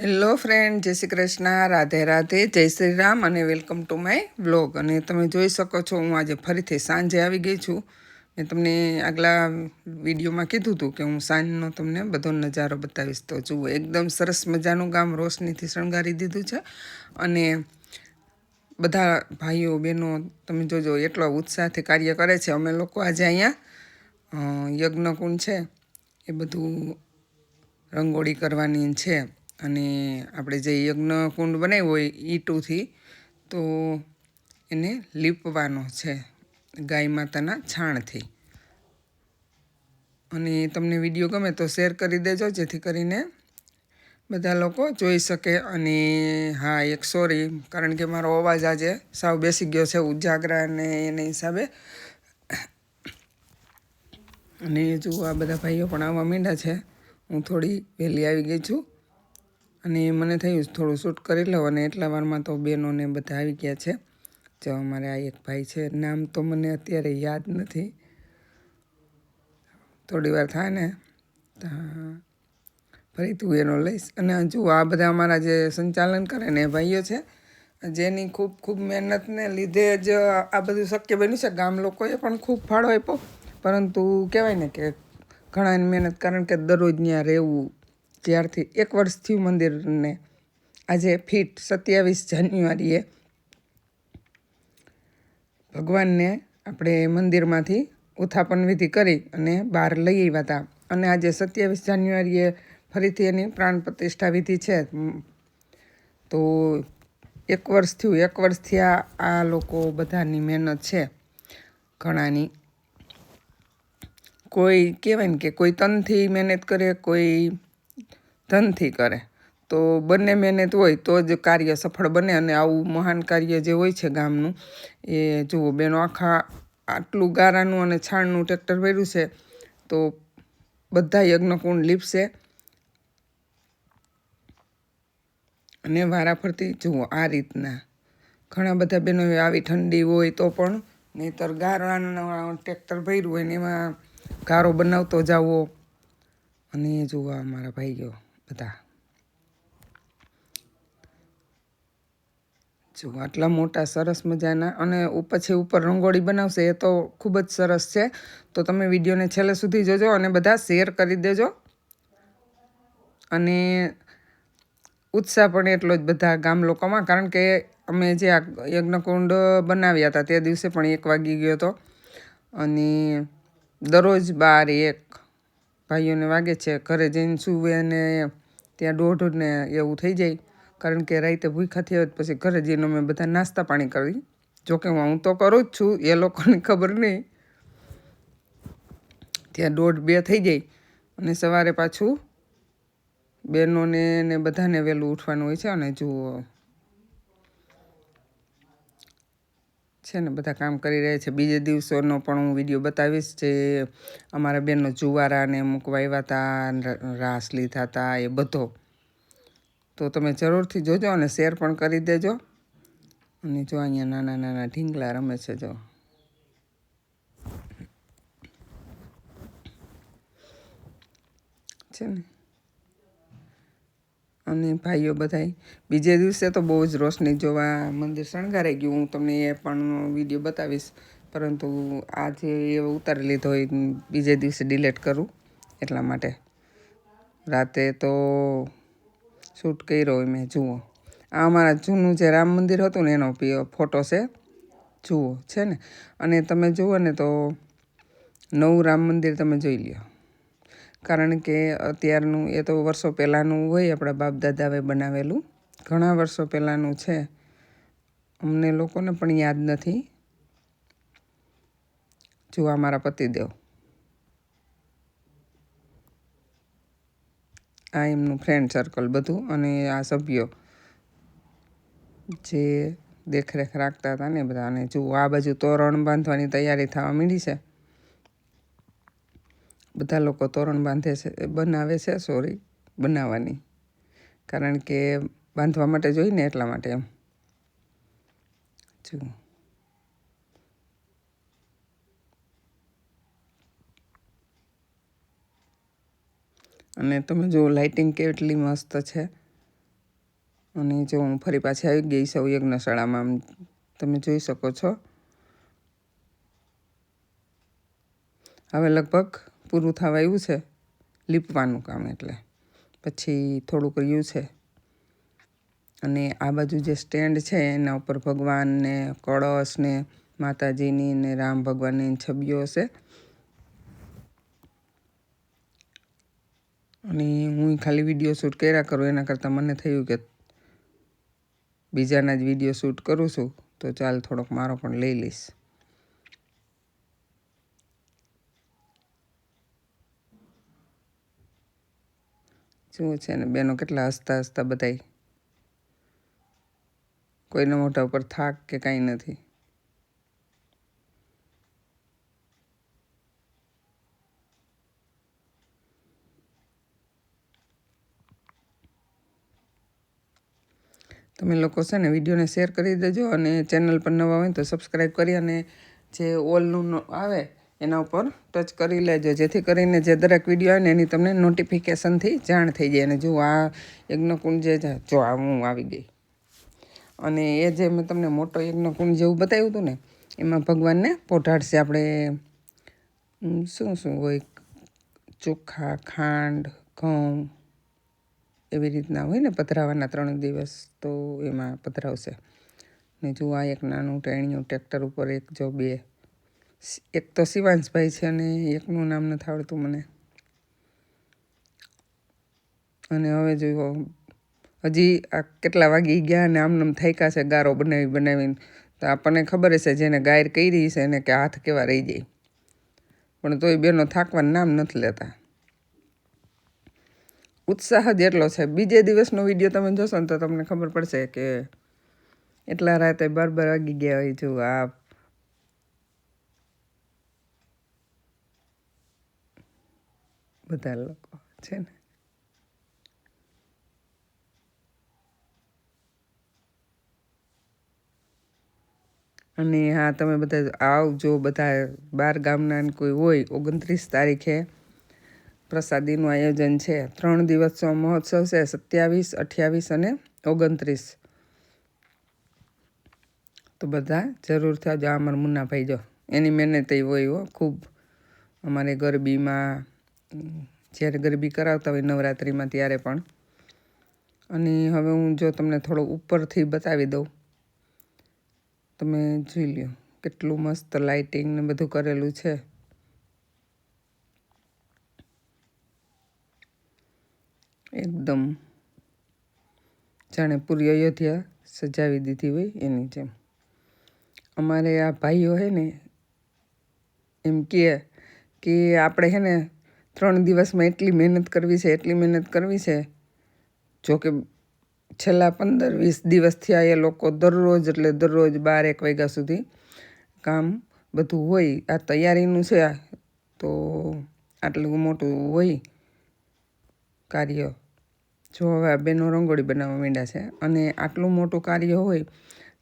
Hello friend જય શ્રી કૃષ્ણ. રાધે રાધે. જય શ્રી રામ અને વેલકમ ટુ માય વ્લોગ અને તમે જોઈ શકો છો, હું આજે ફરીથી સાંજે આવી ગઈ છું. મેં તમને આગલા વિડીયોમાં કીધું હતું કે હું સાંજનો તમને બધો નજારો બતાવીશ. તો જુઓ, એકદમ સરસ મજાનું ગામ રોશનીથી શણગારી દીધું છે. અને બધા ભાઈઓ, બહેનો, તમે જોજો, એટલો ઉત્સાહથી કાર્ય કરે છે. અમે લોકો આજે અહીંયા યજ્ઞકુંડ છે. એ બધું રંગોળી કરવાની છે. અને આપણે જે યજ્ઞ કુંડ બનાવ્યો હોય ઈંટુથી તો એને લીપવાનો છે ગાય માતાના છાણથી. અને તમને વીડિયો ગમે તો શેર કરી દેજો, જેથી કરીને બધા લોકો જોઈ શકે. અને હા, એક સોરી કારણ કે મારો અવાજ આજે સાવ બેસી ગયો છે ઉજાગરા અને એને હિસાબે. અને જો આ બધા ભાઈઓ પણ આવવા માંડ્યા છે, હું થોડી વહેલી આવી ગઈ છું. અને મને થયું થોડું શૂટ કરી લઉં અને એટલા વારમાં તો બહેનોને બધા આવી ગયા છે. જો અમારે આ એક ભાઈ છે, નામ તો મને અત્યારે યાદ નથી. થોડી વાર થાય ને. ફરી તું એનો લઈશ. અને હજુ આ બધા અમારા જે સંચાલન કરે ને ભાઈઓ છે, જેની ખૂબ ખૂબ મહેનતને લીધે જ આ બધું શક્ય બન્યું છે. ગામ લોકોએ પણ ખૂબ ફાળો આપ્યો. પરંતુ કહેવાય ને કે ઘણા મહેનત કારણ કે દરરોજ ત્યાં રહેવું જ્યારથી એક વર્ષ થયું મંદિરને. આજે ફીટ સત્યાવીસ જાન્યુઆરીએ. ભગવાનને આપણે મંદિરમાંથી ઉત્થાપન વિધિ કરી અને બહાર લઈ આવ્યા હતા. અને આજે સત્યાવીસ જાન્યુઆરીએ ફરીથી એની પ્રાણ પ્રતિષ્ઠા વિધિ છે. તો એક વર્ષ થયું. એક વર્ષથી આ આ લોકો બધાની મહેનત છે. ઘણાની. કોઈ કહેવાય ને કે કોઈ તનથી મહેનત કરે, કોઈ ધનથી કરે. તો બંને મહેનત હોય તો જ કાર્ય સફળ બને અને આવું મહાન કાર્ય જે હોય છે ગામનું, એ જુઓ બેનો આખા આટલું ગારાનું અને છાણનું ટ્રેક્ટર ભર્યું છે, તો બધા યજ્ઞકુંડ લીપશે. અને વારાફરતી જુઓ આ રીતના. ઘણા બધા બહેનો આવી ઠંડી હોય તો પણ નહીતર ગારાનું ટ્રેક્ટર ભર્યું હોય ને એમાં ગારો બનાવતો જાવો. અને જુઓ અમારા ભાઈઓ. બધા. જો, આટલા મોટા સરસ મજાના અને પછી ઉપર રંગોળી બનાવશે, એ તો ખૂબ જ સરસ છે. તો તમે વિડીયોને છેલ્લે સુધી જોજો અને બધા શેર કરી દેજો. અને ઉત્સાહ પણ એટલો જ બધા ગામ લોકોમાં, કારણ કે અમે જે આ યજ્ઞકુંડ બનાવ્યા હતા, તે દિવસે પણ એક વાગી ગયો હતો. અને દરરોજ બાર એક ભાઈઓને વાગે છે, ઘરે જઈને સુવે અને ત્યાં દોઢ ને એવું થઈ જાય. કારણ કે રાતે ભૂખા થયા હોય પછી ઘરે જઈને અમે બધા નાસ્તા પાણી કરી. જોકે હું તો કરું જ છું, એ લોકોને ખબર નહીં. ત્યાં દોઢ બે થઈ જાય અને સવારે પાછું બહેનોને ને બધાને વહેલું ઉઠવાનું હોય છે અને જુઓ છે ને, બધા કામ કરી રહ્યા છે. બીજે દિવસોનો પણ હું વીડિયો બતાવીશ જે અમારા બેનનો જુવારાને મૂકવા આવ્યા હતા રાસ લીધા હતા એ બધો. તો તમે જરૂરથી જોજો અને શેર પણ કરી દેજો. અને જો અહીંયા નાના નાના ઢીંગલા રમે છે જો. છે ને? અને ભાઈઓ બધાય. બીજે દિવસે તો બહુ જ રોશની જોવા મંદિર શણગારાઈ ગયું. હું તમને એ પણ વીડિયો બતાવીશ. પરંતુ આજે એ ઉતારી લીધો હોય બીજે દિવસે ડિલેટ કરું એટલા માટે. રાતે તો શૂટ કર્યો હોય મેં, જુઓ. આ અમારા જૂનું જે રામ મંદિર હતું ને એનો ફોટો છે, જુઓ, છે ને? અને તમે જુઓ ને તો નવું રામ મંદિર તમે જોઈ લ્યો. કારણ કે અત્યારનું એ તો વર્ષો પહેલાંનું હોય આપણા બાપ દાદાએ બનાવેલું. ઘણા વર્ષો પહેલાંનું છે. અમને લોકોને પણ યાદ નથી. જોવા મારા પતિદેવ. આ એમનું ફ્રેન્ડ સર્કલ બધું અને આ સભ્યો જે દેખરેખ રાખતા હતા ને બધા. અને જુઓ આ બાજુ તોરણ બાંધવાની તૈયારી થવા માંડી છે. બધા લોકો તોરણ બાંધે છે બનાવે છે સોરી બનાવવાની. કારણ કે બાંધવા માટે જોઈને એટલા માટે એમ. જુઓ. અને તમે જુઓ લાઇટિંગ કેટલી મસ્ત છે. અને જો હું ફરી પાછી આવી ગઈ સૌ યજ્ઞશાળામાં, આમ તમે જોઈ શકો છો. હવે લગભગ પૂરું થવા આવ્યું છે, લીપવાનું કામ એટલે. પછી થોડુંક રહ્યું છે. અને આ બાજુ જે સ્ટેન્ડ છે, એના ઉપર ભગવાનને કળશને માતાજીની ને રામ ભગવાનની છબીઓ હશે. અને હું ખાલી વીડિયો શૂટ કર્યા કરું, એના કરતાં મને થયું કે બીજાના જ વીડિયો શૂટ કરું છું, તો ચાલ થોડોક મારો પણ લઈ લઈશ. શું છે ને, બેનો કેટલા હસતા હસતા બધાય. કોઈના મોઢા ઉપર થાક કે કાંઈ નથી. તમે લોકો છે ને વિડીયોને શેર કરી દેજો અને ચેનલ પર નવા હોય તો સબસ્ક્રાઈબ કરી અને જે ઓલનું આવે એના ઉપર ટચ કરી લેજો. જેથી કરીને જે દરેક વીડિયો આવે ને એની તમને નોટિફિકેશનથી જાણ થઈ જાય. અને જો આ યજ્ઞકુંડ જે જો આ હું આવી ગઈ. અને એ જે મેં તમને મોટો યજ્ઞકુંડ જેવું બતાવ્યું હતું ને, એમાં ભગવાનને પોઢાડશે. આપણે શું શું હોય? ચોખા, ખાંડ, ઘઉં, એવી રીતના હોય ને પધરાવાના ત્રણ દિવસ તો એમાં પધરાવશે. ને જો આ એક નાનું ટેણીયું, ટ્રેક્ટર ઉપર એક જો બે એક તો શિવાંશભાઈ છે અને એકનું નામ નથી આવડતું મને. અને હવે જોયું હજી આ કેટલા વાગી ગયા અને આમનામ થાક્યા છે ગારો બનાવી બનાવીને. તો આપણને ખબર હશે જેને ગાયર કરી છે એને કે હાથ કેવા રહી જાય. પણ તોય બેનો થાકવાનું નામ નથી લેતા. ઉત્સાહ જ એટલો છે. બીજે દિવસનો વીડિયો તમે જોશો ને તો તમને ખબર પડશે કે એટલા રાતે બાર બાર વાગી ગયા હોય જો આ બધા લોકો, છે ને? અને હા, તમે બધા આવજો, બધા બાર ગામના કોઈ હોય, ઓગણત્રીસ તારીખે પ્રસાદીનું આયોજન છે. ત્રણ દિવસનો મહોત્સવ છે, સત્યાવીસ, અઠ્યાવીસ અને ઓગણત્રીસ. તો બધા જરૂરથી જો અમારા મુન્નાભાઈ જો, એની મહેનત હોય હો, ખૂબ. અમારે ગરબીમાં જ્યારે ગરબી કરાવતા હોય નવરાત્રિમાં ત્યારે પણ. અને હવે હું જો તમને થોડો ઉપરથી બતાવી દઉં. તમે જોઈ લ્યો, કેટલું મસ્ત લાઇટિંગ ને બધું કરેલું છે. એકદમ. જાણે પૂરી અયોધ્યા સજાવી દીધી હોય એની જેમ. અમારે આ ભાઈઓ હે ને, એમ કહે કે આપણે હે ને ત્રણ દિવસમાં એટલી મહેનત કરવી છે, એટલી મહેનત કરવી છે. જો કે છેલ્લા પંદર વીસ દિવસથી આ એ લોકો દરરોજ એટલે દરરોજ બાર એક વાગ્યા સુધી કામ બધું હોય, આ તૈયારીનું છે આ. તો આટલું મોટું હોય કાર્ય. જો હવે આ બેનો રંગોળી બનાવવા માંડ્યા છે અને આટલું મોટું કાર્ય હોય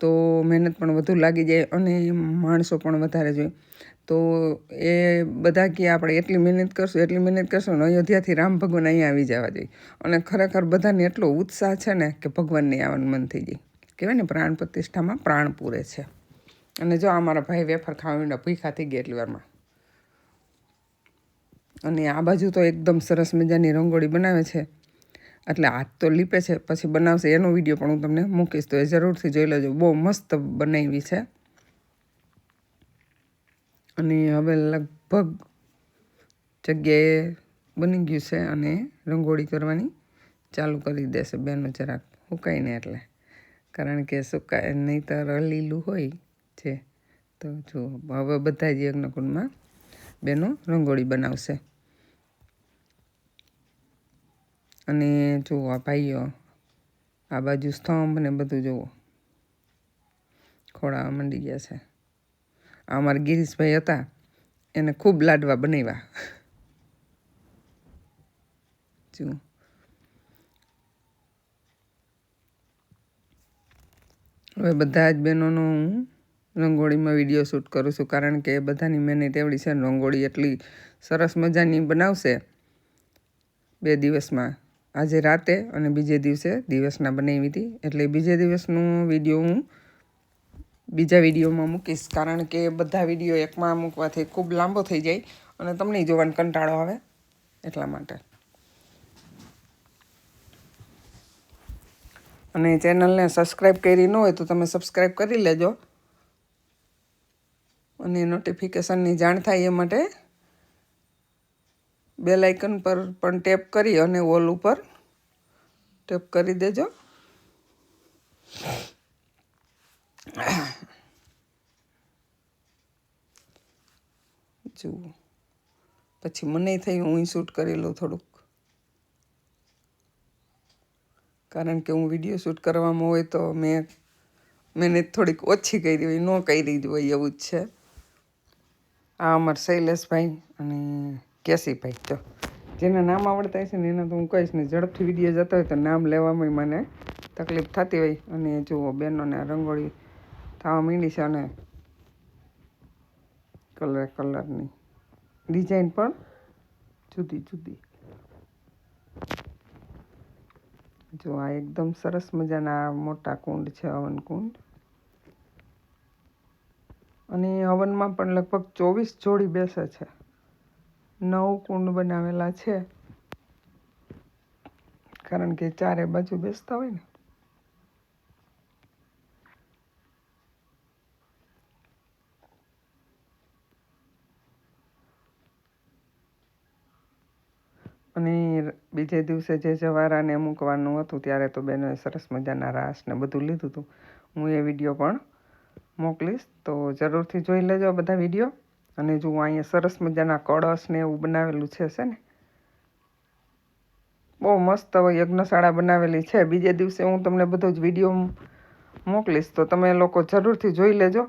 તો મહેનત પણ વધુ લાગી જાય અને માણસો પણ વધારે જોઈએ. તો એ બધા કે આપણે એટલી મહેનત કરશું, એટલી મહેનત કરશું ને અયોધ્યાથી રામ ભગવાન અહીંયા આવી જવા જોઈએ. અને ખરેખર બધાને એટલો ઉત્સાહ છે ને કે ભગવાનને આવવાનું મન થઈ જાય. કહેવાય ને પ્રાણ પ્રતિષ્ઠામાં પ્રાણ પૂરે છે. અને જો અમારા ભાઈ વેફર ખાવા ભૂખા થઈ ગયા વારમાં. અને આ બાજુ તો એકદમ સરસ મજાની રંગોળી બનાવે છે. એટલે હાથ તો લીપે છે, પછી બનાવશે. એનો વીડિયો પણ હું તમને મૂકીશ, તો એ જરૂરથી જોઈ લેજો. બહુ મસ્ત બનાવી છે. અને હવે લગભગ જગ્યાએ બની ગયું છે અને રંગોળી કરવાની ચાલુ કરી દેશે બેનો જરાક સુકાઈને એટલે. કારણ કે સુકાય નહીંતર લીલું હોય છે. તો જો, હવે બધા જ યજ્ઞકુંડમાં બેનો રંગોળી બનાવશે. અને જુઓ આ ભાઈઓ, આ બાજુ સ્તંભ ને બધું જુઓ. ખોળાવા માંડી ગયા છે. અમારા ગિરીશભાઈ હતા. એને ખૂબ લાડવા બનાવ્યા. જુઓ. હવે બધા જ બહેનોનો હું રંગોળીમાં વીડિયો શૂટ કરું છું, કારણ કે બધાની મહેનત એવડી છે રંગોળી એટલી સરસ મજાની બનાવશે બે દિવસમાં. આજે રાતે અને બીજે દિવસે દિવસના બનાવી હતી. એટલે બીજે દિવસનું વીડિયો હું બીજા વિડીયોમાં મૂકીશ, કારણ કે બધા વીડિયો એકમાં મૂકવાથી ખૂબ લાંબો થઈ જાય અને તમને જોવાનો કંટાળો આવે એટલા માટે. અને ચેનલને સબસ્ક્રાઈબ કરી ન હોય તો તમે સબસ્ક્રાઈબ કરી લેજો. અને નોટિફિકેશનની જાણ થાય એ માટે બેલ આઇકન પર પણ ટેપ કરી અને ઓલ ઉપર ટેપ કરી દેજો. જુઓ પછી મને થયું હું શૂટ કરી લઉં થોડુંક. કારણ કે હું વીડિયો શૂટ કરવામાં હોય તો મેં મહેનત થોડીક ઓછી કરી હોય, ન કરી જ હોય એવું જ છે. આ અમારા શૈલેષભાઈ અને કેસીભાઈ. તો જેના નામ આવડતા હશે ને એના તો હું કહીશ ને, ઝડપથી વીડિયો જતો હોય તો નામ લેવામાં મને તકલીફ થતી હોય. અને જુઓ, બહેનોને રંગોળી થવા માંડી છે અને કલર, કલરની. ડિઝાઇન પણ જુદી જુદી. જો આ એકદમ સરસ મજાના મોટા કુંડ છે, હવન કુંડ. અને હવનમાં પણ લગભગ ચોવીસ જોડી બેસે છે. નવ કુંડ બનાવેલા છે. કારણ કે ચારે બાજુ બેસતા હોય ને અને બીજે દિવસે જે જવારાને મૂકવાનું હતું, ત્યારે તો બેનોએ સરસ મજાના રાસ ને બધું લીધું હતું. હું એ વીડિયો પણ મોકલીશ, તો જરૂરથી જોઈ લેજો બધા વીડિયો. અને જો અહીંયા સરસ મજાના કળશ ને એવું બનાવેલું છે છે ને? બહુ મસ્ત યજ્ઞશાળા બનાવેલી છે. બીજે દિવસે હું તમને બધો જ વીડિયો મોકલીશ, તો તમે લોકો જરૂરથી જોઈ લેજો.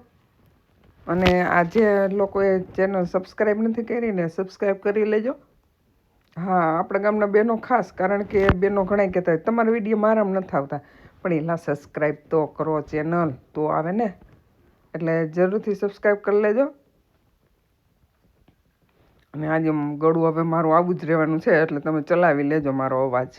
અને આજે લોકોએ ચેનલ સબસ્ક્રાઈબ નથી કરીને સબસ્ક્રાઈબ કરી લેજો. હા, આપણા ગામના બહેનો ખાસ, કારણ કે બહેનો ઘણા કહેતા હોય, તમારા વીડિયો મારામાં નથી આવતા. પણ એલા સબસ્ક્રાઈબ તો કરો ચેનલ તો આવે ને. એટલે જરૂરથી સબસ્ક્રાઈબ કરી લેજો. અને આજે ગળું હવે મારું આવું જ રહેવાનું છે, એટલે તમે ચલાવી લેજો મારો અવાજ.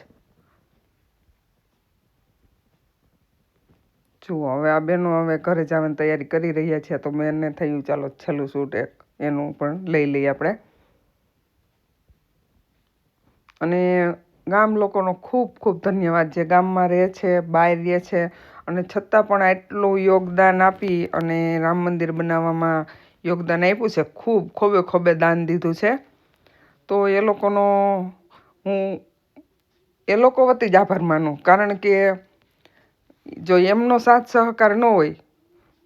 જુઓ, હવે આ બહેનો હવે ઘરે જવાની તૈયારી કરી રહ્યા છે, તો મેં એને થયું, ચાલો છેલ્લું શૂટ એક, એનું પણ લઈ લઈએ આપણે. અને ગામ લોકોનો ખૂબ ખૂબ ધન્યવાદ જે ગામમાં રહે છે, બહાર રહે છે અને છતાં પણ આટલું યોગદાન આપી અને રામ મંદિર બનાવવામાં યોગદાન આપ્યું છે. ખૂબ ખોબે ખોબે દાન દીધું છે. તો એ લોકોનો હું એ લોકો વતી જ આભાર માનું. કારણ કે જો એમનો સાથ સહકાર ન હોય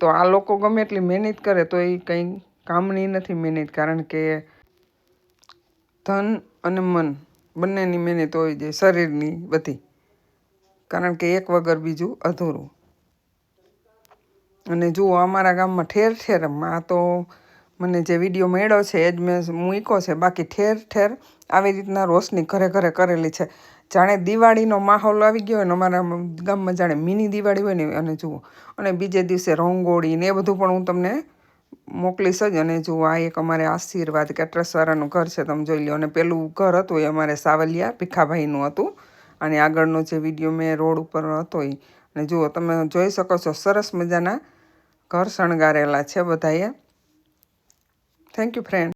તો આ લોકો ગમે એટલી મહેનત કરે તો એ કંઈ કામની નથી મહેનત. કારણ કે ધન અને મન બંનેની મહેનત હોય છે શરીરની બધી. કારણ કે એક વગર બીજું અધૂરું. અને જુઓ અમારા ગામમાં ઠેર ઠેર, આ તો મને જે વીડિયો મળ્યો છે, એ જ મેં મૂક્યો છે. બાકી ઠેર ઠેર આવી રીતના રોશની ઘરે ઘરે કરેલી છે. જાણે દિવાળીનો માહોલ આવી ગયો હોય ને, અમારા ગામમાં જાણે મિની દિવાળી હોય ને, અને જુઓ. અને બીજે દિવસે રંગોળી ને એ બધું પણ હું તમને મોકલીશ જ અને જો આ એક અમારે આશીર્વાદ કેટરસવાળાનું ઘર છે, તમે જોઈ લો. અને પેલું ઘર હતું એ અમારે સાવલિયા ભીખાભાઈનું હતું. અને આગળનો જે વીડિયો મેં રોડ ઉપર હતો એ. અને જુઓ, તમે જોઈ શકો છો, સરસ મજાના ઘર શણગારેલા છે બધાએ થેન્ક યુ ફ્રેન્ડ